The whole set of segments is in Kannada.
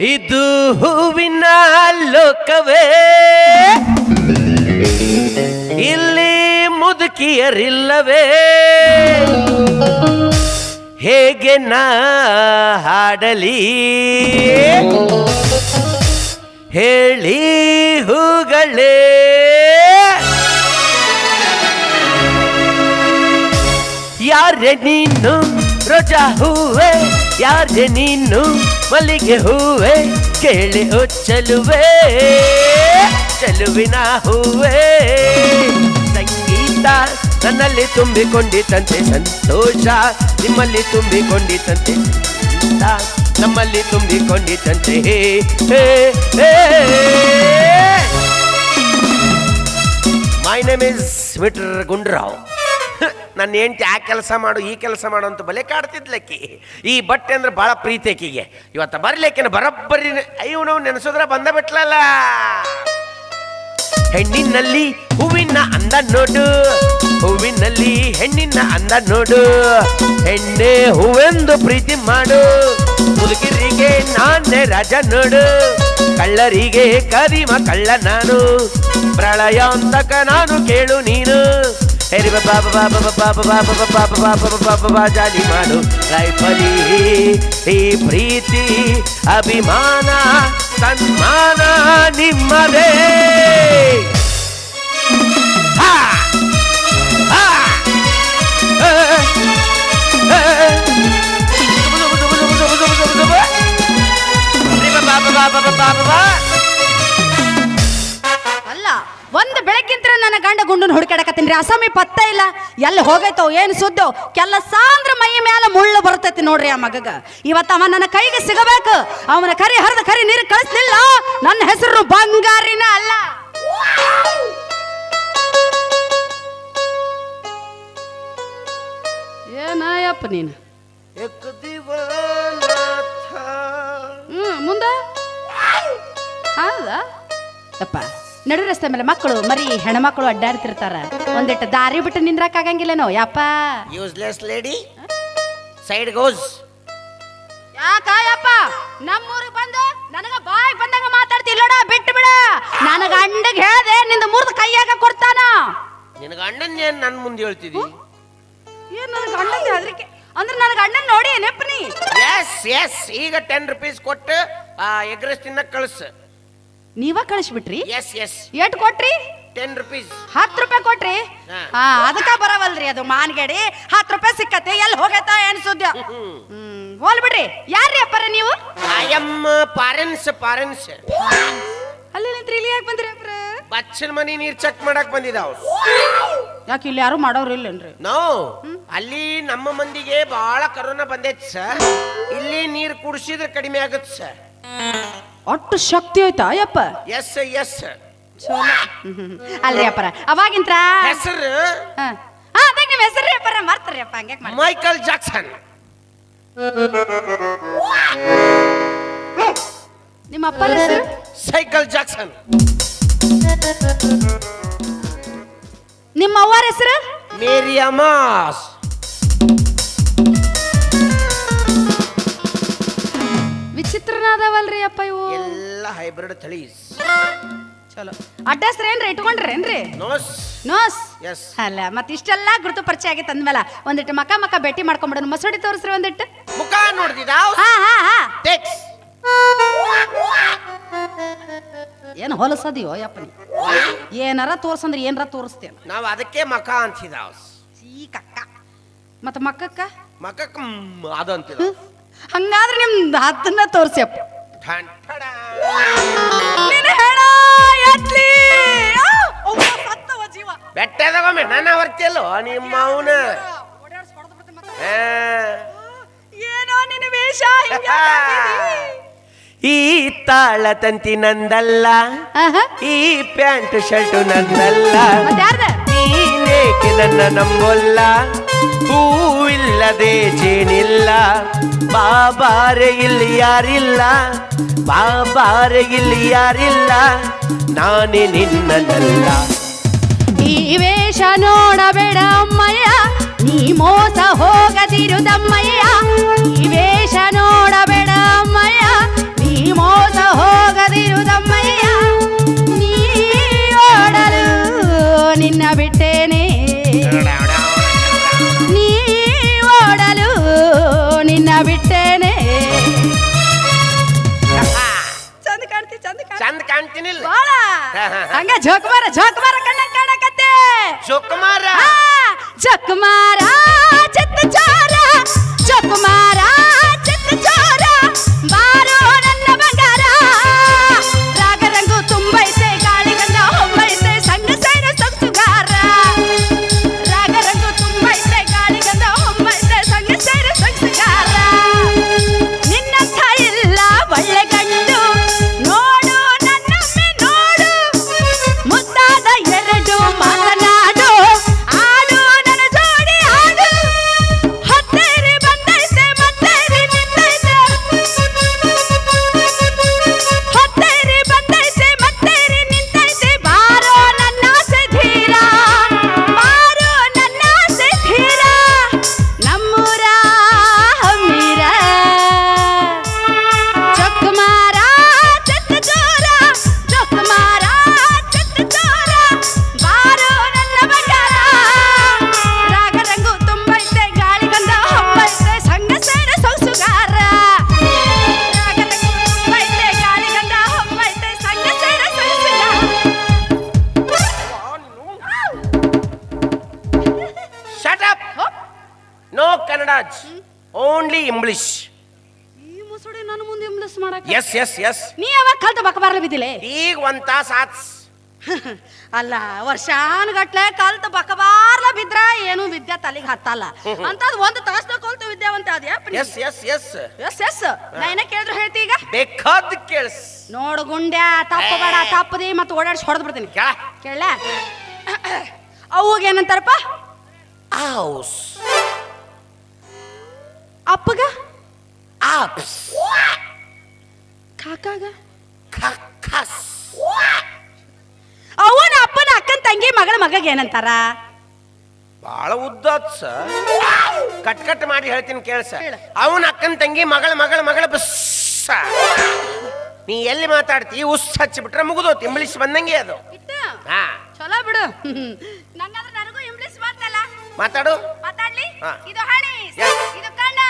ಇದು ಹೂವಿನ ಲೋಕವೇ. ಇಲ್ಲಿ ಮುದುಕಿಯರಿಲ್ಲವೇ. ಹೇಗೆ ನಾ ಹಾಡಲಿ. ಹೇಳಿ ಹೂಗಳೇ. ಯಾರೇ ನೀನು ರೋಜಾ ಹೂವೆ, ಯಾರೇ ನೀನು ಮಲ್ಲಿಗೆ ಹೂವೆ, ಕೇಳಿ ಓ ಚಲುವೆ ಚಲುವಿನ ಹೂವೆ. ಸಂಗೀತ ನನ್ನಲ್ಲಿ ತುಂಬಿಕೊಂಡಿತಂತೆ ಸಂತೋಷ ನಿಮ್ಮಲ್ಲಿ ತುಂಬಿಕೊಂಡಿತಂತೆ ನಮ್ಮಲ್ಲಿ ತುಂಬಿಕೊಂಡಿತಂತೆ ಹೇ ಹೇ My ನೇಮ್ ಇಸ್ Gundrao. ನನ್ನ ಹೆಂಡ್ತಿ ಆ ಕೆಲಸ ಮಾಡು, ಈ ಕೆಲಸ ಮಾಡು ಅಂತ ಬಲೆ ಕಾಡ್ತಿದ್ಲಕ್ಕಿ. ಈ ಬಟ್ಟೆ ಅಂದ್ರೆ ಭಾಳ ಪ್ರೀತಿ ಆಕಿಗೆ ಇವತ್ತು ಬರ್ಲಿಕ್ಕಿನ ಬರಬ್ಬರಿ ಅಯ್ಯೋ ನಾವು ನೆನೆಸೋದ್ರ ಬಂದ ಬಿಟ್ಲಲ್ಲ. ಹೆಣ್ಣಿನಲ್ಲಿ ಹೂವಿನ ಅಂದ ನೋಡು, ಹೂವಿನಲ್ಲಿ ಹೆಣ್ಣಿನ ಅಂದ ನೋಡು. ಹೆಣ್ಣೆ ಹೂವೆಂದು ಪ್ರೀತಿ ಮಾಡು, ಹುಡುಗಿರಿಗೆ ನಾನೇ ರಾಜ ನೋಡು. ಕಳ್ಳರಿಗೆ ಕರಿಮ ಕಳ್ಳ ನಾನು ಪ್ರಳಯಾಂತಕ ನಾನು ಕೇಳು ನೀನು. ಹೇರಿ ಬಾಬಾ ಬಾಬಾ ಬಾಬಾ ಬಾಬಾ ಬಾಬಾ ಬಾಬಾ ಬಾಬಾ ಜಾಲಿ ಮಾಡು ಲೈಫಲಿ ಈ ಪ್ರೀತಿ ಅಭಿಮಾನ ಸನ್ಮಾನ ನಿಮ್ಮದೇ ಬಾಬಾ ಬಾಬಾ ಬಾ ಗಂಡ ಗುಂಡನ್ ಹುಡುಕಾಡಕತ್ತೀನಿ ಅಸಾಮಿ ಪತ್ತ ಇಲ್ಲ. ಎಲ್ಲಿ ಹೋಗೈತೋ, ಏನು ಸುದ್ದು, ಕೆಲಸ ಅಂದ್ರ ಮೈ ಮೇಲೆ ಮುಳ್ಳು ಬರ್ತೈತಿ ನೋಡ್ರಿ ಆ ಮಗಗ. ಇವತ್ತು ಅವ ನನ್ನ ಕೈಗೆ ಸಿಗಬೇಕು. ಅವನ ಕರಿ ಹರಿದ ಕರಿ ನೀರು ಕಳಿಸ್ಲಿಲ್ಲ. ನನ್ನ ಹೆಸರು ಬಂಗಾರಿನ ಅಲ್ಲ. ಏನಾಯಪ್ಪ ನೀನು? ನಡು ರಸ್ತೆ ಮೇಲೆ ಮಕ್ಕಳು ಮರಿ ಹೆಣ್ಮಕ್ಳು ಅಡ್ಡಾಡ್ತಿರ್ತಾರ. ಒಂದಿಟ್ಟು ದಾರಿ ಬಿಟ್ಟು ನಿಂದ್ರಕ್ ಆಗಂಗಿಲ್ಲನೋ ಯಪ್ಪ ಯೂಸ್ಲೆಸ್ ಲೇಡಿ ಸೈಡ್ ಗೋಸ್ ಯಾಕ ಯಪ್ಪ ನಮ್ಮೂರಿಗೆ ಬಂದು ನನಗ ಬಾಯ್ ಬಂದಂಗ ಮಾತಾಡ್ತಿಲ್ಲಡ ಬಿಟ್ಟು ಬಿಡ. ನನಗ ಅಂಡಗ್ ಹೇಳ್ದೆ ನಿಂದ ಮುರಿದ ಕೈಯಾಗ ಕೊಡ್ತಾನ. ನಿನಗೆ ಅಣ್ಣನ್ ಏನ್ ನನ್ನ ಮುಂದೆ ಹೇಳ್ತಿದಿ? ಏನ್ ನನಗ ಅಣ್ಣನ್ ಹೆದರಿಕೆ ಅಂದ್ರೆ ನನಗ ಅಣ್ಣನ್ ನೋಡಿ ನೆಪ್ಪ ನೀ ಎಸ್ ಎಸ್ ಈಗ ಟೆನ್ ರುಪೀಸ್ ಕೊಟ್ಟು ಆ ಎಗ್ ರೈಸ್ ತಿನ್ನಕ್ ಕಳ್ಸ. ನೀವ ಕಳಿಸ್ಬಿಟ್ರಿ? ಎಸ್ ಎಸ್ ಎಷ್ಟ್ ಕೊಟ್ರಿ? ಟೆನ್ ರುಪೀಸ್ ಹತ್ತು ರೂಪಾಯಿ ಕೊಟ್ರಿ? ಹಾ. ಹಾ ಅದಕ್ಕ ಬರವಲ್ರಿ ಅದು ಮಾನ್ಗಡಿ. ಹತ್ತು ರೂಪಾಯಿ ಸಿಕ್ಕತ್ತೆ ಎಲ್ಲಿ ಹೋಗೈತ ಏನ್ ಸುದ್ದಿ? ಹ್ಮ್ ಹೋಲ್ ಬಿಡ್ರಿ ಯಾರ್ರಿ ಅಪ್ಪರ ನೀವು? ಐ ಎಂ ಪಾರೆನ್ಸ್ ಪಾರೆನ್ಸ್ ಅಲ್ಲಿ ನಿಂತ್ರಿ ಇಲ್ಲಿ ಯಾಕೆ ಬಂದ್ರಿ ಅಪ್ಪರ? ಬಚ್ಚನ್ ಮನಿ ನೀರ್ ಚೆಕ್ ಮಾಡಕ್ ಬಂದಿದಾವ್. ಯಾಕೆ ಇಲ್ಲಿ ಯಾರು ಮಾಡೋರು ಇಲ್ಲೇನ್ರಿ? ನೋ ಅಲ್ಲಿ ನಮ್ಮ ಮಂದಿಗೆ ಬಹಳ ಕರೋನಾ ಬಂದೈತ್ ಸರ್. ಇಲ್ಲಿ ನೀರ್ ಕುಡಿಸಿದ್ರೆ ಕಡಿಮೆ ಆಗತ್ ಸರ್. ಒಟ್ಟು ಶಕ್ತಿ ಐತಾ ಯಪ್ಪ ಎಸ್ ಎಸ್ ಅಲ್ರಿ ಅಪ್ಪರ ಅವಾಗಿಂತ್ರ? ಹೆಸರು? ಅದಾಗ ನಿಮ್ಮ ಹೆಸರು ಅಪ್ಪರ ಮರ್ತಾರಿ ಅಪ್ಪ ಹಂಗೆ ಮೈಕಲ್ ಜಾಕ್ಸನ್ ನಿಮ್ಮ ಅಪ್ಪ ಹೆಸರು? ಸೈಕಲ್ ಜಾಕ್ಸನ್ ನಿಮ್ಮ ಅವ್ವರ ಹೆಸರು? ಮೇರಿ ಅಮಾಸ್. ವಿಚಿತ್ರನಾದವಲ್ರಿ ಅಪ್ಪ ಇವು? ಎಲ್ಲ ಹೈಬ್ರಿಡ್ ತಳಿ ಚಲೋ. ಅಡ್ರೆಸ್ ಏನ್ರಿ? ಇಟ್ಕೊಂಡ್ರೇನ್ರಿ ನೋಸ್. ನೋಸ್? ಎಸ್ ಅಲ್ಲ ಮತ್ತೆ ಇಷ್ಟೆಲ್ಲ ಗುರುತು ಪರಿಚಯ ಆಗೈತೆ ಅಂದ್ಮೇಲೆ ಒಂದಿಟ್ಟು ಮಕ ಮಕ ಭೇಟಿ ಮಾಡ್ಕೊಂಬಿಡೋಣ. ಮಸೂಡಿ ತೋರಿಸ್ರಿ ಒಂದಿಟ್ಟು. ಮುಖ ನೋಡ್ದಿದ ಹಾ ಹಾ ಹಾ. ಟೆಕ್ಸ್ ಏನು ಹೊಲಸದಿಯೋ ಯಪ್ಪನಿ ಏನಾರ ತೋರ್ಸಂದ್ರೆ ಏನಾರ ತೋರಿಸ್ತೇನೆ. ನಾವ್ ಅದಕ್ಕೆ ಮಕ ಅಂತಿದಾವ್ ಚೀ ಕಕ್ಕ ಮತ್ತೆ ಮಕ್ಕಕ್ಕ ಮಖಕ್ ಮ್ ಅದು ಹಂಗಾದ್ರೆ ನಿಮ್ದು ಹತ್ತನ್ನ ತೋರ್ಸ್ಯಪ್ಪ. ನೀನು ಹೇಳ ಎತ್ಲಿ. ಆ, ಅವ್ವ, ಸತ್ತವ ಜೀವ. ನನ್ನ ನಿಮ್ಮ ಅವನ. ಓಡಾಡ್ಸ್ ಹೊಡ್ದ್ ಬಿಡ್ತೀನಿ ಮತ್ತೆ. ಏನೋ ನಿನ್ನ ವೇಷ ಹಿಂಗ್ ಯಾಕ್ ಹಾಕಿದಿ? ಈ ತಾಳ ತಂತಿ ನಂದಲ್ಲ ಆಹಾ, ಈ ಪ್ಯಾಂಟ್ ಶರ್ಟು ನಂದಲ್ಲ. ಮತ್ತೆ ಯಾರ್ದ? ನೀನೇಕೆ ನನ್ನ ನಂಬೊಲ್ಲ? ಹೂವಿಲ್ಲದೆ ಜೇನಿಲ್ಲ. ಬಾಬಾರೆ ಇಲ್ಲಿ ಯಾರಿಲ್ಲ? ಬಾಬಾರೆ ಇಲ್ಲಿ ಯಾರಿಲ್ಲ? ನಾನೇ ನಿನ್ನನಲ್ಲ. ಈ ವೇಷ ನೋಡಬೇಡ ಅಮ್ಮಯ್ಯ. ನೀ ಮೋಸ ಹೋಗದಿರುದಮ್ಮಯ್ಯ ಈ ವೇಷ ನೋಡಬೇಡ ಅಮ್ಮಯ್ಯ. ನೀ ಮೋಸ ಬಿಟ್ಟೇನೆ ಹಂಗ ಜೋಕುಮಾರ ಜೋಕುಮಾರ ಕಣ್ಣ ಕಾಣಕತ್ತೆ. ಜೋಕುಮಾರ? ಜೋಕುಮಾರ. ಎಸ್ ನೀ ಯಾವಾಗ ಕಲ್ತ ಬಕ ಬರ್ಲ ಬಿದ್ದಿಲೆ? ಈಗ ಒಂದ್ ತಾಸ್ ಆತ್ ಅಲ್ಲ ವರ್ಷಾನ್ಗಟ್ಲೆ ಕಲ್ತ ಬಕಬಾರ್ಲ ಬಿದ್ರ ಏನು ವಿದ್ಯೆ ತಲೆಗೆ ಹತ್ತಲ್ಲ. ಅಂತದ್ ಒಂದ್ ತಾಸ್ನ ಕಲ್ತು ವಿದ್ಯಾವಂತ ಅದ್ಯಾ yes yes yes yes yes ನಾ ಏನ ಕೇಳಿದ್ರು ಹೇಳ್ತಿ ಈಗ? ಬೇಕಾದ ಕೇಳಿಸ್. ನೋಡು ಗುಂಡ್ಯಾ ತಪ್ಪಬೇಡ ತಪ್ಪದಿ ಮತ್ತೆ ಓಡಾಡಿಸಿ ಹೊಡೆದ್ ಬಿಡ್ತೀನಿ. ಕೇಳ ಕೇಳ ಅವಾಗ ಏನಂತಾರಪ್ಪ ಔಸ್ ಅಪ್ಪಗ? ಆಪ್ಸ್. ಕಾಕಾಗ? ಖಸ್ ಅವನ ಅಪ್ಪನ ಅಕ್ಕನ ತಂಗಿ ಮಗಳ ಮಗಗ ಏನಂತಾರ? ಬಾಳ ಉದ್ದ ಕಟ್ ಕಟ್ ಮಾಡಿ ಹೇಳ್ತೀನಿ ಕೇಳ್ಸ. ಅವನ ಅಕ್ಕನ ತಂಗಿ ಮಗಳ ಮಗಳ ಮಗಳ ಬಸ್ ನೀ ಎಲ್ಲಿ ಮಾತಾಡ್ತಿ? ಉಸ್ ಹಚ್ಚಿಬಿಟ್ರೆ ಮುಗಿದೋತ್. ಇಂಗ್ಲಿಷ್ ಬಂದಂಗೆ ಅದು. ಹಾ. ಚಲೋ ಬಿಡು. ನಂಗಾದ್ರೆ ನನಗೂ ಇಂಗ್ಲಿಷ್ ಮಾತಾಡು. ಮಾತಾಡ್ಲಿ. ಇದು Yes. ಇದು ಕಣ್ಣ.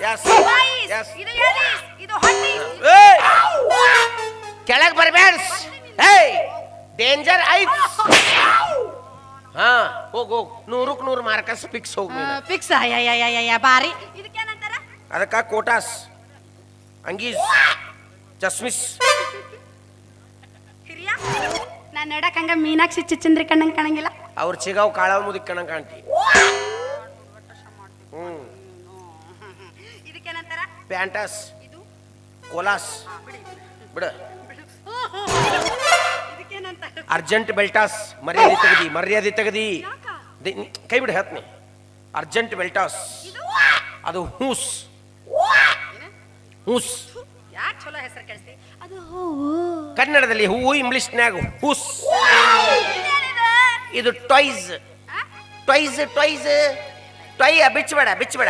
Yes. ಇದು Yes. ಇದು ಹಟ್ಟಿ ಏಯ್! ಕೆಳಗ್ ಬರ್ಬೇಡ ಏಯ್! ಡೇಂಜರ್ ಐತ್ ಹಾ ಹೋಗ್ ಹೋಗ್. ನೂರಕ್ ನೂರು ಮಾರ್ಕಸ್ ಫಿಕ್ಸ್ ಹೋಗ್ ನೀನು. ಫಿಕ್ಸ್ ಅಯ್ಯ ಬಾರಿ. ಇದಕ್ಕೇನಂತಾರ? ಅದಕ್ಕ ಕೋಟಾಸ್ ಅಂಗೀಸ್. ಚಸ್ಮಿಸ್. ಹಿರಿಯ ನಾನು ನೋಡಕ್ ಹಂಗ ಮೀನಾಕ್ಷಿ ಚಿಚ್ಚಂದ್ರಿ ಕಣ್ಣಂಗ್ ಕಾಣಂಗಿಲ್ಲ. ಅವ್ರ ಚಿಗಾವ್ ಕಾಳಾವ್ ಮುದಿಕ್ ಕಣಂಗ್ ಕಾಣ್ತಿ. ಹ್ಮ್. ಪ್ಯಾಂಟಸ್ ಕೋಲಾಸ್. ಬಿಡ ಅರ್ಜೆಂಟ್ ಬೆಲ್ಟಾಸ್ ಮರ್ಯಾದೆ ತೆಗದಿ ಮರ್ಯಾದೆ ತೆಗದಿ. ಕೈ ಬಿಡ ಹೇಳ್ತೀನಿ. ಅರ್ಜೆಂಟ್ ಬೆಲ್ಟಾಸ್. ಅದು ಹೂಸ್. ಹೂಸ್. ಕನ್ನಡದಲ್ಲಿ ಹೂವು ಇಂಗ್ಲಿಷ್ನ್ಯಾಗ ಹೂಸ್? ಇದು ಟಾಯ್ಸ್. Toys toys. ಟೊಯ್ಯ ಬಿಚ್ಚಬೇಡ ಬಿಚ್ಚಬೇಡ.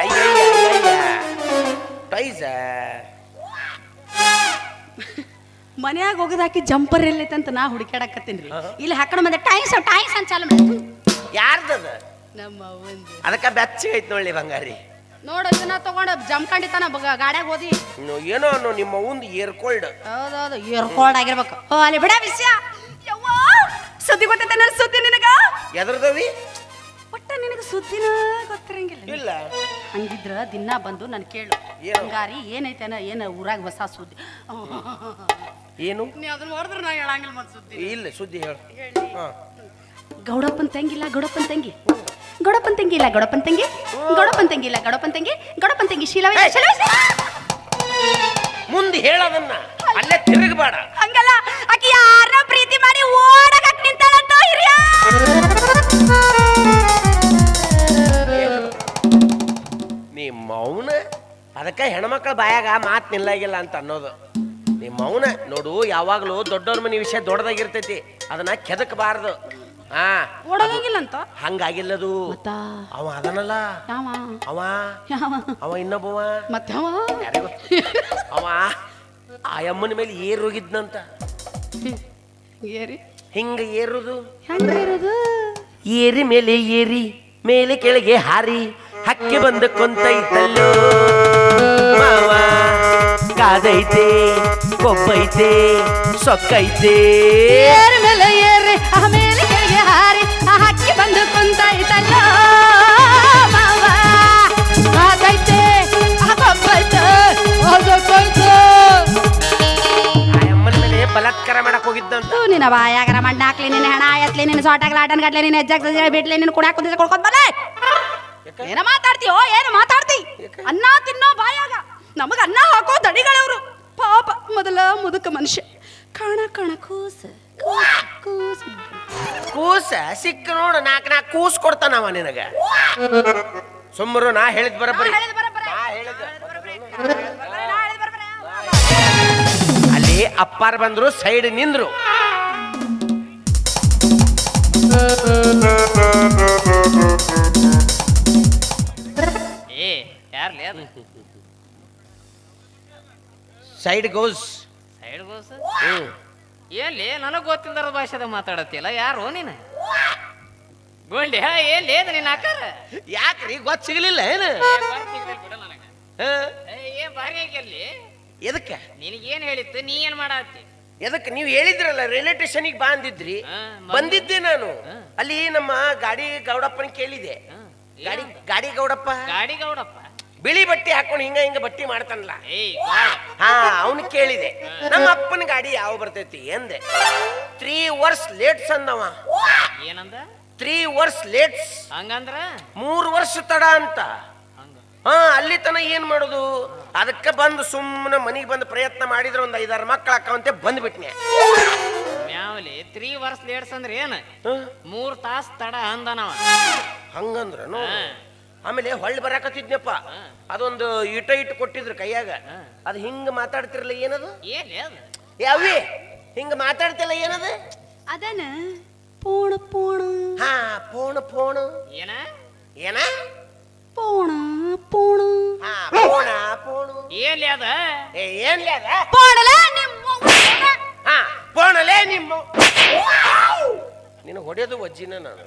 ಟೊಯ್ಸ್ ಮನ್ಯಾಗ ಹೋಗದ ಹಾಕಿ ಜಂಪರ್ ಎಲ್ಲೈತೆ ಅಂತ ನಾ ಹುಡುಕಾಡಕತ್ತೀನಿ ಇಲ್ಲಿ ಹಾಕೊಂಡು ಬಂದೆ ಟೈಮ್ಸ್ ಟೈಮ್ಸ್ ಅಂತ ಚಾಲು ಮಾಡಿ ಯಾರ್ದದ? ನಮ್ಮ ಅವ್ವಂದು. ಅದಕ್ಕ ಬೆಚ್ಚಗೈತ್ ನೋಡ್ಲಿ ಬಂಗಾರಿ. ನೋಡು ಇದನ್ನ ತಗೊಂಡು ಜಮ್ಕಂಡಿತಾನ ಗಾಡ್ಯಾಗ ಓದಿ. ಏನೋ ಅನ್ನೋ ನಿಮ್ಮ ಒಂದು ಏರ್ಕೋಲ್ಡ್ ಹೌದೌದು ಏರ್ಕೋಲ್ಡ್ ಆಗಿರ್ಬೇಕು. ಓ ಅಲ್ಲಿ ಬಿಡ ವಿಷಯ. ಯವ್ವಾ ಸುದ್ದಿ ಗೊತ್ತೈತೆ ಸುದ್ದಿ ನಿನಗ? ಎದ್ರದವಿ ನಿನಗ ಸುದ್ದಿನ ಗೊತ್ತಿರಂಗಿಲ್ಲ? ಇಲ್ಲ. ಹಂಗಿದ್ರ ದಿನ ಬಂದು ನಾನು ಕೇಳು. ಏನು? ಏನೈತೆ ಏನೈತೇನ ಏನ ಊರಾಗ ಹೊಸ ಸುದ್ದಿ? ಏನು? ನೀ ಅದನ್ನ ನೋಡಿದ್ರೆ ನಾ ಹೇಳಂಗಿಲ್ಲ ಮತ್ತೆ ಸುದ್ದಿ. ಇಲ್ಲ ಸುದ್ದಿ ಹೇಳು. ಹೇಳಿ. ಹಾ. ಗೌಡಪ್ಪನ್ ತಂಗಿಲ್ಲ ಗೌಡಪ್ಪನ್ ತಂಗಿ? ಗೌಡಪ್ಪನ್ ತಂಗಿ ಇಲ್ಲ ಗೌಡಪ್ಪನ್ ತಂಗಿ? ಗೌಡಪ್ಪನ್ ತಂಗಿ ಇಲ್ಲ ಗೌಡಪ್ಪನ್ ತಂಗಿ? ಗೌಡಪ್ಪನ್ ತಂಗಿ ಶೀಲ ಏಯ್! ಮುಂದೆ ಹೇಳದನ್ನ ಅಲ್ಲೇ ತಿರುಗಬೇಡ. ಹಂಗಲ್ಲ ಆಕಿ ಯಾರ ಪ್ರೀತಿ ಮಾಡಿ ಓಡಕ್ ಅದಕ್ಕೆ ಹೆಣ್ಮಕ್ಳ ಬಾಯಾಗ ಮಾತು ನಿಲ್ಲಾಗಿಲ್ಲ ಅಂತ ಅನ್ನೋದು. ನಿಮ್ಮ ಮೌನ ನೋಡು ಯಾವಾಗಲೂ ದೊಡ್ಡವ್ರ ಮನೆ ವಿಷಯ ದೊಡ್ಡದಾಗಿರ್ತೈತಿ. ಅದನ್ನ ಕೆದಕಬಾರದು. ಹಾ ಅಂತ ಹಂಗಾಗಿಲ್ಲದು. ಅವ ಅದನಲ್ಲ. ಅವ? ಅವ ಇನ್ನೊಬ್ಬವ. ಅವ ಆ ಅಮ್ಮನ ಮೇಲೆ ಏರೋಗಿದ್ನಂತ. ಏರಿ? ಹಿಂಗ ಏರುದು? ಏರಿ ಮೇಲೆ ಏರಿ ಮೇಲೆ ಕೆಳಗೆ ಹಾರಿ ಹಕ್ಕಿ ಬಂದ ಕೊಂತೈತಲ್ಲೋ. ಹಾದೈತೆ ಕೊಬ್ಬೈತೆ ಸೊಕ್ಕೈತೆ. ಏರ್ ಮೇಲೆ ಏರಿ ಆಮೇಲೆ ಕೆಳಗೆ ಹಾರಿ ಆ ಹಕ್ಕಿ ಬಂದು ಕುಂತಾಯ್ತಲ್ಲ ಮಾವ. ಆಗೈತೆ ಆಗೊಬ್ಬೈತೆ ಅದಕ್ಕೈತೆ ಆ ಅಮ್ಮನ ಮೇಲೆ ಬಲಾತ್ಕಾರ ಮಾಡಕ್ ಹೋಗಿದ್ದಂತ. ತೂ ನಿನ್ನ ಬಾಯಾಗರ ಮಣ್ಣ ಹಾಕ್ಲಿ ನಿನ್ನ ಹೆಣ ಎತ್ಲಿ ನಿನ್ನ ಸೋಟಾಗ್ಲ ಆಟನ್ ಗಟ್ಲೆ ನಿನ್ನ ಹೆಜ್ಜಾಗ ಬಿಡ್ಲಿ ನಿನ್ನ ಕುಡ್ಯಾಕ ಕುದಿಸಿ ಕೊಡ್ಕೊಂಡ್ ಬಲೆ ಏನ ಮಾತಾಡ್ತೀಯೋ ಏನು ಮಾತಾಡ್ತಿ? ಅನ್ನ ತಿನ್ನೋ ಬಾಯಾಗ ನಮಗ ಅನ್ನ ಹಾಕೋ ದಡಿಗಳವ್ರು ಪಾಪ ಮೊದಲ ಮುದುಕ ಮನುಷ್ಯ. ಕಾಣ ಕಾಣ ಕೂಸ ಕೂಸ ಕೂಸ. ಸಿಕ್ಕ ನೋಡು ನಾಲ್ಕು ನಾಲ್ಕು ಕೂಸ್ ಕೊಡ್ತಾನವ ನಿನಗ. ಸುಮ್ಮರು ನಾ ಹೇಳಿದ್ ಬರಬರಿ ಅಲ್ಲಿ ಅಪ್ಪಾರ್ ಬಂದ್ರು ಸೈಡ್ ನಿಂದ್ರು. ಯಾರ್ಲಿ ಅದು? ಸೈಡ್ ಗೋಸ್ ಸೈಡ್ ಗೋಸ್ ಹ್ಮ್. ಎಲ್ಲಿ? ನನಗ್ ಗೊತ್ತಿಲ್ಲದ ಭಾಷೆದಾಗ ಮಾತಾಡತ್ತಿಲ್ಲ ಯಾರು ನೀನು? ಗೋಲ್ಡಿ ಹಾ ಎಲ್ಲಿ ಅದು ನಿನ್ನ ಆಕಾರ? ಯಾಕ್ರಿ? ಗೊತ್ತ ಸಿಗ್ಲಿಲ್ಲ ಏನು? ಹ? ಏ ಬಾರಿ ಎದಕ್ಕ? ನಿನಗೇನ್ ಹೇಳಿತ್ತು? ನೀ ಏನ್ ಮಾಡತ್ತಿ ಎದಕ್ ನೀವು ಹೇಳಿದ್ರಲ್ಲ ರೈಲ್ವೆ ಸ್ಟೇಷನ್ಗೆ ಬಾ ಅಂದಿದ್ರಿ ಹಾ. ಬಂದಿದ್ದೆ ನಾನು. ಅಲ್ಲಿ ನಮ್ಮ ಗಾಡಿ ಗೌಡಪ್ಪನ ಕೇಳಿದೆ. ಗಾಡಿ ಗಾಡಿ ಗೌಡಪ್ಪ? ಗಾಡಿ ಗೌಡಪ್ಪ? ಬಿಳಿ ಬಟ್ಟೆ ಹಾಕೊಂಡು ಹಿಂಗ ಹಿಂಗ ಬಟ್ಟಿ ಮಾಡ್ತಾನಲ್ಲ. ಹಾ ಅವನು ಕೇಳಿದೆ. ನಮ್ಮ ಅಪ್ಪನ ಗಾಡಿ ಯಾವ ಬರ್ತೈತಿ ಎಂದೆ ತ್ರೀ ವರ್ಷ ಲೇಟ್ಸ್ ಅಂದವ. ಏನಂದ? ತ್ರೀ ವರ್ಷ ಲೇಟ್ಸ್ ಹಂಗಂದ್ರ? ಮೂರು ವರ್ಷ ತಡ ಅಂತ. ಹಾ ಅಲ್ಲಿ ತನ ಏನ್ ಮಾಡೋದು? ಅದಕ್ಕೆ ಬಂದು ಸುಮ್ಮನೆ ಮನೆಗೆ ಬಂದು ಪ್ರಯತ್ನ ಮಾಡಿದ್ರೆ ಒಂದು ಐದಾರು ಮಕ್ಕಳು ಹಾಕವಂತೆ ಬಂದ್ಬಿಟ್ನೆ. ಮ್ಯಾವಲಿ ತ್ರೀ ವರ್ಷ ಲೇಟ್ಸ್ ಅಂದ್ರೆ ಏನ? ಮೂರ್ ತಾಸ್ ತಡ ಅಂದನವ. ಹಂಗಂದ್ರ. ಆಮೇಲೆ ಹೊಳ್ಳಿ ಬರಾಕತ್ತಿದ್ನಪ್ಪ. ಅದೊಂದು ಇಟ ಇಟ್ಟು ಕೊಟ್ಟಿದ್ರು ಕೈಯಾಗ. ಅದು ಹಿಂಗ ಮಾತಾಡ್ತಿರಲ್ಲ ಏನದು? ಯಾವೇ ಹಿಂಗ ಮಾತಾಡ್ತಿಲ್ಲ ಏನದು? ಅದನ ಪೋಣ ಪೋಣ. ಹಾ ಪೋಣ ಪೋಣ. ಏನ? ಏನ? ಪೋಣ ಪೋಣ. ಹಾ ಪೋಣ ಫೋನು ಏನ್ಲಿ ಅದ? ಏ ಏನ್ಲೇ ಅದ? ಪೋಣಲ ನಿಮ್ಮ ಹಾ ಪೋಣಲೇ ನಿಮ್ಮ ನಿನ್ನ ಹೊಡೆಯೋದು ವಜ್ಜಿನ ನಾನು.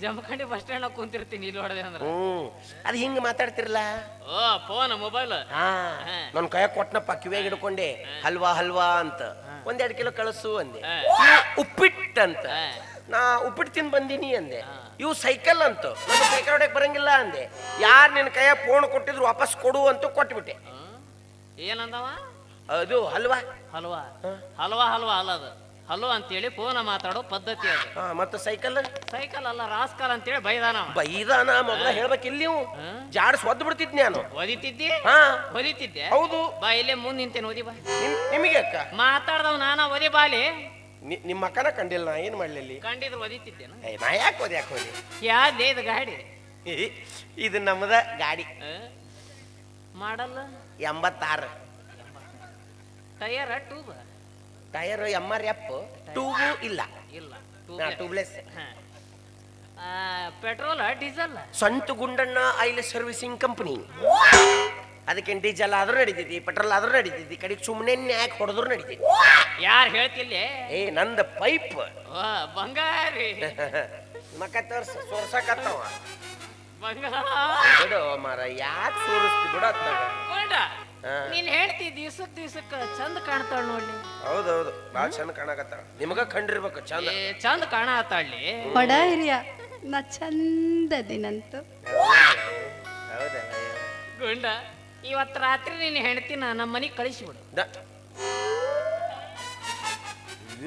ಜಮಖಂಡಿ ಬಸ್ ಸ್ಟ್ಯಾಂಡ್ ಕುಂತಿರ್ತೀನಿ ಇಲ್ಲಿ ಹೊಡೆದೆ ಅಂದ್ರೆ. ಹ್ಮ್. ಅದು ಹಿಂಗ ಮಾತಾಡ್ತಿರಲ್ಲ ಓ ಫೋನ್ ಮೊಬೈಲ್ ಹಾ. ನನ್ನ ಕೈ ಕೊಟ್ಟನಪ್ಪ ಕಿವಿಯಾಗ ಹಿಡ್ಕೊಂಡೆ. ಹಲ್ವಾ ಹಲ್ವಾ ಅಂತ. ಒಂದೆರಡು ಕಿಲೋ ಕಳಿಸು ಅಂದೆ. ಉಪ್ಪಿಟ್ಟು ಅಂತ. ನಾ ಉಪ್ಪಿಟ್ಟು ತಿಂದು ಬಂದೀನಿ ಅಂದೆ. ಇವು ಸೈಕಲ್ ಅಂತ. ನನ್ನ ಸೈಕಲ್ ಹೊಡೆಯಕ್ ಬರಂಗಿಲ್ಲ ಅಂದೆ. ಯಾರು ನಿನ್ನ ಕೈಯ ಫೋನ್ ಕೊಟ್ಟಿದ್ರು ವಾಪಸ್ ಕೊಡು ಅಂತ ಕೊಟ್ಬಿಟ್ಟೆ. ಏನಂದವ? ಅದು ಹಲ್ವಾ. ಹಲ್ವಾ. ಹಲ್ವಾ ಹಲ್ವಾ ಅಲ್ಲ ಅದು. ಹಲ್ವಾ ಅಂತೇಳಿ ಫೋನ ಮಾತಾಡೋ ಪದ್ಧತಿ ಅದು. ಹಾ ಮತ್ತೆ ಸೈಕಲ್? ಸೈಕಲ್ ಅಲ್ಲ ರಾಸ್ಕಲ್ ಅಂತೇಳಿ ಬೈದಾನ ಬೈದಾನ ಮೊದಲ ಹೇಳ್ಬೇಕಿಲ್ಲ ನೀವು. ಜಾಡ್ಸ್ ಒದ್ದು ಬಿಡ್ತಿದ್ ನಾನು. ಒದಿತಿದ್ದಿ ಹಾ. ಒದಿತಿದ್ದೆ ಹೌದು. ಬಾ ಇಲ್ಲೇ ಮುಂದ್ ನಿಂತೇನೆ ಓದಿ ಬಾ. ನಿಮ್ ನಿಮಗೆ ಅಕ್ಕ? ಮಾತಾಡ್ದವ್ ನಾನ ಓದಿ ಬಾಲಿ ನಿ- ನಿಮ್ಮ ಅಕ್ಕನ ಕಂಡಿಲ್ಲ ನಾ ಏನು ಮಾಡ್ಲಿ ಇಲ್ಲಿ? ಕಂಡಿದ್ರು ಒದಿತಿದ್ದೆ ಏ ನಾ ಯಾಕೆ ಓದಿ ಯಾಕೆ ಓದಿ? ಯಾವ್ದೇ ಇದು ಗಾಡಿ. ಇದು ನಮ್ಮದ ಗಾಡಿ. ಆ? ಮಾಡಲ್ಲ? ಎಂಬತ್ತಾರು. Tyre tube. Tyre M R F tube ಇಲ್ಲ. ಇಲ್ಲ ಟ್ಯೂಬ್ಲೆಸ್ ಪೆಟ್ರೋಲ್ ಡೀಸೆಲ್? ಸ್ವಂತ ಗುಂಡಣ್ಣ ಆಯಿಲ್ ಸರ್ವಿಸಿಂಗ್ ಕಂಪನಿ. ಅದಕ್ಕೆ ಡೀಸೆಲ್ ಆದ್ರೂ ನಡೀತೈತಿ ಪೆಟ್ರೋಲ್ ಆದ್ರೂ ನಡೀತೈತಿ ಕಡೆಗೆ ಸುಮ್ಮನೆ ನ್ಯಾಕ್ ಹೊಡೆದ್ರು ನಡೀತೈತಿ. ಯಾರು ಹೇಳ್ತಿಲ್ಲ? ಏ ನಂದ ಪೈಪ್. ಬಂಗಾರಿ. ಮಕ್ಕ ತೋರ್ಸ ಸೋರ್ಸಕತ್ತವ. ಬಂಗಾರ ಬಿಡು ಮಾರ ಯಾಕೆ ಸೋರಿಸ್ತಿ ಬಿಡ. ನೀನ್ ಹೇಳ್ತಿ ದಿವ್ಸಕ್ ದಿವ್ಸಕ್ ಚಂದ ಕಾಣ್ತಾಳ ನೋಡ್ಲಿ ಹೌದೌದು ಭಾಳ ಚಂದ ಕಾಣಕತ್ತಾಳ. ನಿಮಗ ಕಂಡಿರ್ಬೇಕು ಚಂದ. ಏ ಚಂದ ಕಾಣತಾಳ್ಲಿ ಬಡ ಹಿರಿಯ ನಾ ಚಂದದಿನಂತು ಹೌದಾ ಗುಂಡ ಇವತ್ ರಾತ್ರಿ ನೀನ್ ಹೆಣ್ತಿನ ನಮ್ಮ ಮನಿಗ್ ಕಳಿಸಿಬಿಡು.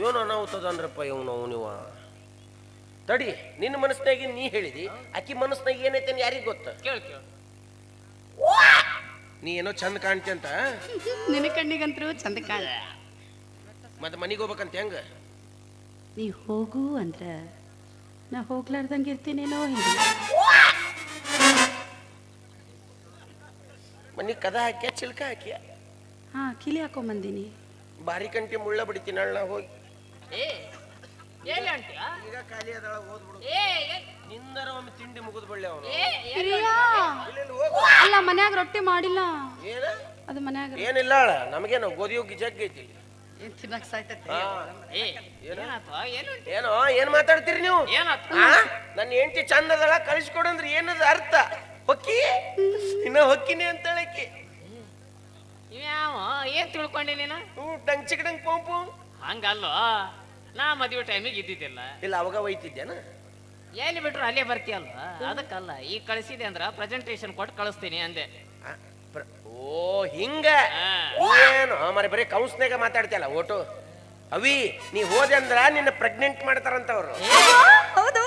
ಏನು ಅನಾಹುತದನ್ರಪ್ಪ ಇವನು ಅವನಿವ. ತಡಿ ನಿನ್ನ ಮನಸ್ನಾಗಿ ನೀ ಹೇಳಿದಿ ಆಕಿ ಮನಸ್ನಾಗ ಏನೈತೆ ಯಾರಿಗೆ ಗೊತ್ತ? ಕೇಳು ಕೇಳು. ನೀ ಏನೋ ಚಂದ ಕಾಣ್ತಿ ಅಂತ? ನಿನ್ನ ಕಣ್ಣಿಗಂತರೂ ಚಂದ ಕಾಣ ಮತ್ತೆ ಮನೆಗೆ ಹೋಗ್ಬೇಕಂತ ಹೆಂಗ? ನೀ ಹೋಗು ಅಂದ್ರ ನಾ ಹೋಗ್ಲಾರ್ದಂಗ ಇರ್ತೀನೇನೋ ಹಿಂಗೆ. ಮನೆಗೆ ಕದ ಹಾಕ್ಯ ಚಿಲ್ಕ ಹಾಕ್ಯ? ಹಾ ಕಿಲಿ ಹಾಕೊಂಬಂದಿನಿ. ಬಾರಿ ಕಂಟಿ ಮುಳ್ಳ ಬಿಡ್ತೀನಿ ನಾ ಹೋಗಿ. ಏ ಎಲ್ಲಿ ಅಂತೀಯ ಈಗ ಖಾಲಿ ಅದಳ ಓದ್ಬಿಡು ಏ ನಿಂದರ ಒಮ್ಮೆ ತಿಂಡಿ ಮುಗಿದು ಬಳ್ಳಿ ಅವನು. ಏ ಎಲ್ಲಿ ಅಲ್ಲ ಮನ್ಯಾಗ ರೊಟ್ಟಿ ಮಾಡಿಲ್ಲ. ಏನ? ಅದು ಮನ್ಯಾಗ ಏನಿಲ್ಲ ಅಳ ನಮಗೇನು ಗೋಧಿ ಹೋಗಿ ಜಗ್ ಐತಿ ತಿನ್ನಕ್ ಸಾಯ್ತೈತಿ? ಹಾ. ಏ ಏನಾತು ಏನು ಏನೋ ಏನ್ ಮಾತಾಡ್ತೀರಿ ನೀವು? ನನ್ನ ಹೆಂಡತಿ ಚಂದ ಅದಳ ಕಳಿಸ್ಕೊಡಂದ್ರೆ ಏನದ ಅರ್ಥ? ಹೊಕ್ಕಿ? ಇನ್ನ ಹೊಕ್ಕಿನಿ ಅಂತ ಹೇಳಕ್ಕೆ ಯಾವ ಏನ್ ತಿಳ್ಕೊಂಡಿ ನೀನು? ಡಂಗ್ ಪೋಂಪು ಪಂಪು. ಹಂಗಲ್ಲೋ ನಾ ಮದುವೆ ಟೈಮಿಗೆ ಇದ್ದಿದ್ದಿಲ್ಲ. ಇಲ್ಲ ಅವಾಗ ಒಯ್ತಿದ್ದೇನ ಎಲ್ಲಿ ಬಿಟ್ರು ಅಲ್ಲೇ ಬರ್ತೀಯಲ್ಲ ಅದಕ್ಕಲ್ಲ ಈಗ ಕಳಿಸಿದೆ ಅಂದ್ರ ಪ್ರೆಸೆಂಟೇಶನ್ ಕೊಟ್ಟು ಕಳಿಸ್ತೀನಿ ಅಂದೆ. ಆ, ಪ್ರ- ಓ ಹಿಂಗ? ಹಾ. ಏನು ಮರಿ ಬರೀ ಕೌನ್ಸ್ನಾಗ ಮಾತಾಡ್ತಿಯಲ್ಲ ಓಟು? ಅವಿ ನೀ ಹೋದೆ ಅಂದ್ರ ನಿನ್ನ ಪ್ರೆಗ್ನೆಂಟ್ ಮಾಡ್ತಾರಂತವ್ರು. ಹೌದು.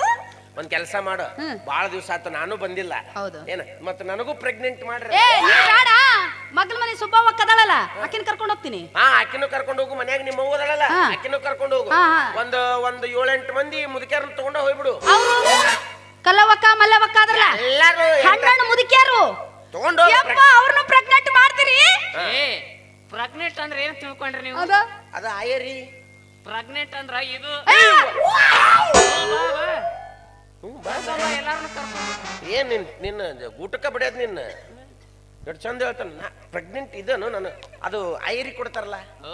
ಒಂದ್ ಕೆಲಸ ಮಾಡು. ಬಾಳ ದಿವಸ ಆತು ನಾನು ಬಂದಿಲ್ಲ. ಹೌದು. ಏನ ಮತ್ತ ನನಗೂ ಪ್ರೆಗ್ನೆಂಟ್ ಮಾಡ್ರಿ. ಏ ನೀ ಬೇಡ. ಮಗ್ಲ ಮನೆ ಸುಬ್ಬವ್ವ ಕದಳಲ್ಲ? ಆಕಿನ ಕರ್ಕೊಂಡು ಹೋಗ್ತೀನಿ. ಹಾ ಆಕಿನೂ ಕರ್ಕೊಂಡು ಹೋಗು ಮನ್ಯಾಗ ನಿಮ್ಮ ಹಾ. ಆಕಿನೂ ಕರ್ಕೊಂಡು ಹೋಗು. ಹಾ, ಹಾ. ಒಂದು ಒಂದು ಏಳೆಂಟು ಮಂದಿ ಮುದುಕ್ಯಾರನ್ನ ತಗೊಂಡ ಹೋಗ್ಬಿಡು. ಅವರು? ಕಲ್ಲವಕ್ಕ ಮಲ್ಲವಕ್ಕ ಅದ್ರಲ್ಲ ಎಲ್ಲಾರು ಹಣ್ಣು ಮುದುಕ್ಯಾರು? ತಗೊಂಡು ಯಪ್ಪ ಅವ್ರನ್ನ ಪ್ರೆಗ್ನೆಂಟ್ ಮಾಡ್ತೀರಿ? ಏ ಪ್ರೆಗ್ನೆಂಟ್ ಅಂದ್ರೆ ಏನ್ ತಿಳ್ಕೊಂಡ್ರಿ ನೀವು? ಹೌದಾ ಅದ ಆಯರಿ. ಪ್ರೆಗ್ನೆಂಟ್ ಅಂದ್ರ ಇದು. ಕರ್ಕೊಂಡು ಏನ್ ನಿನ್ ನಿನ್ನ ಊಟಕ್ಕ ಬಿಡೋದ್ ನಿನ್ನ? ಎಷ್ಟು ಚಂದ ಹೇಳ್ತಾನ ಪ್ರೆಗ್ನೆಂಟ್ ಇದನು ನಾನು ಅದು ಐರಿ ಕೊಡ್ತಾರಲ್ಲ? ಓ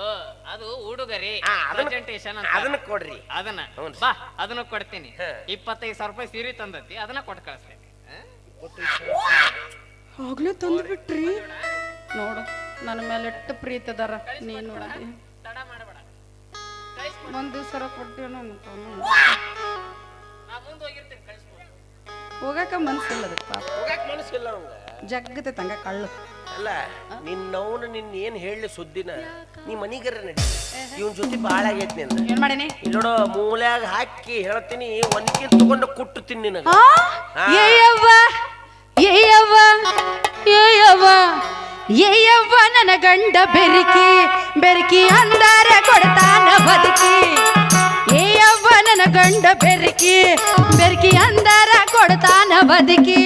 ಅದು ಹುಡುಗರಿ ಆ, ಅದನ್ನ- ಅದನ್ನ ಕೊಡ್ರಿ. ಅದನ್ನ. ಹ್ಞೂ. ಬಾ ಅದನ್ನ ಕೊಡ್ತೀನಿ. ಇಪ್ಪತ್ತೈದು ಸಾವಿರ ರೂಪಾಯಿ ಸೀರೆ ತಂದತಿ ಅದನ್ನ ಕೊಟ್ಟು ಕಳಿಸ್ತೇನೆ. ಆಗ್ಲೇ ತಂದು ಬಿಟ್ರಿ ನೋಡು ನನ್ನ ಮೇಲೆ ಎಷ್ಟು ಪ್ರೀತಿ ಅದಾರ ನೀನು ತಡ ಮಾಡಬೇಡ ಒಂದ್ ದಿವ್ಸ ಕೊಟ್ಟೇನೋ ನಾ ಮುಂದೆ ಹೋಗಿರ್ತೀನಿ ಹೋಗಕ ಮನ್ಸಿಲ್ಲ ಅದಕ್ಕೆ ಪಾಪ. ಹೋಗಕ್ ಮನಸ್ಸಿಲ್ಲ ಜಗ್ಗತೆ ತಂಗ ಕಳ್ಳು. ಅಲ್ಲ ನಿನ್ನವನು ನಿನ್ನ ಏನ್ ಹೇಳಿ ಸುದ್ದಿನ? ನೀ ಮನಿಗರ ನಡಿ. ಇವನ್ ಜೊತೆ ಬಾಳ ಆಗೈತಿ ನಿಂದ. ಏನ್ ಮಾಡೀನಿ? ಇಲ್ಲೋಡ ಮೂಲ್ಯಾಗ ಹಾಕಿ ಹೇಳ್ತೀನಿ ಒಂದ್ಕಿ ತಗೊಂಡು ಕುಟ್ಟುತ್ತೀನಿ ನಿನಗ? ಏಯವ್ವ ಏಯವ್ವ ಏಯವ್ವ ಏಯವ್ವ ನನ್ನ ಗಂಡ ಬೆರಕಿ ಬೆರಿಕಿ ಅಂದಾರ ಕೊಡ್ತಾನ ಬದುಕಿ. ಏಯವ್ವ ನನ್ನ ಗಂಡ ಬೆರಕಿ ಬೆರಿಕಿ ಅಂದಾರ ಕೊಡ್ತಾನ ಬದುಕಿ.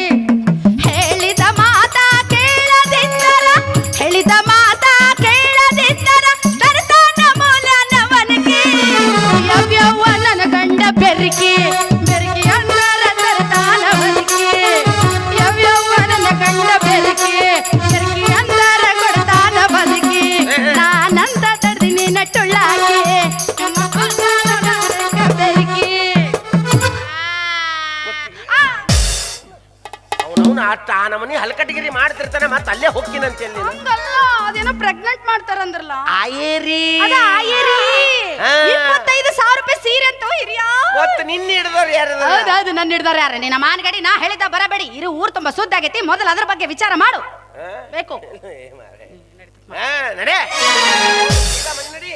ನಮ್ಮನಿ ಹಲ್ಕಟಗಿರಿ ಮಾಡ್ತಿರ್ತಾನೆ ಮತ್ತೆ ಅಲ್ಲೇ ಹೋಗ್ತೀನಂತೆ ನೀನು. ಹಂಗಲ್ಲ ಅದೇನೋ ಪ್ರೆಗ್ನೆಂಟ್ ಮಾಡ್ತಾರಂದ್ರಲ್ಲ. ಆಯೇರಿ. ಅದ ಆಯೇರಿ. ಆ. ಇಪ್ಪತ್ತೈದು ಸಾವಿರ ರೂಪಾಯಿ ಸೀರೆ ಅಂತ ಹಿರಿಯಾ. ಮತ್ತೆ ನಿನ್ನ ಹಿಡಿದವ್ರು ಯಾರು ಹೌದೌದು ನನ್ನ ಹಿಡ್ದವ್ರು ಯಾರ? ನಿನ್ನ ಮಾನ್ಗಡಿ ನಾ ಹೇಳಿದ ಬರಬೇಡಿ. ಇರು ಊರ್ ತುಂಬಾ ಸುದ್ದ ಆಗೈತಿ. ಮೊದಲು ಅದ್ರ ಬಗ್ಗೆ ವಿಚಾರ ಮಾಡು. ಬೇಕು. ನಡೆ. ಮಂಜು ನಡಿ.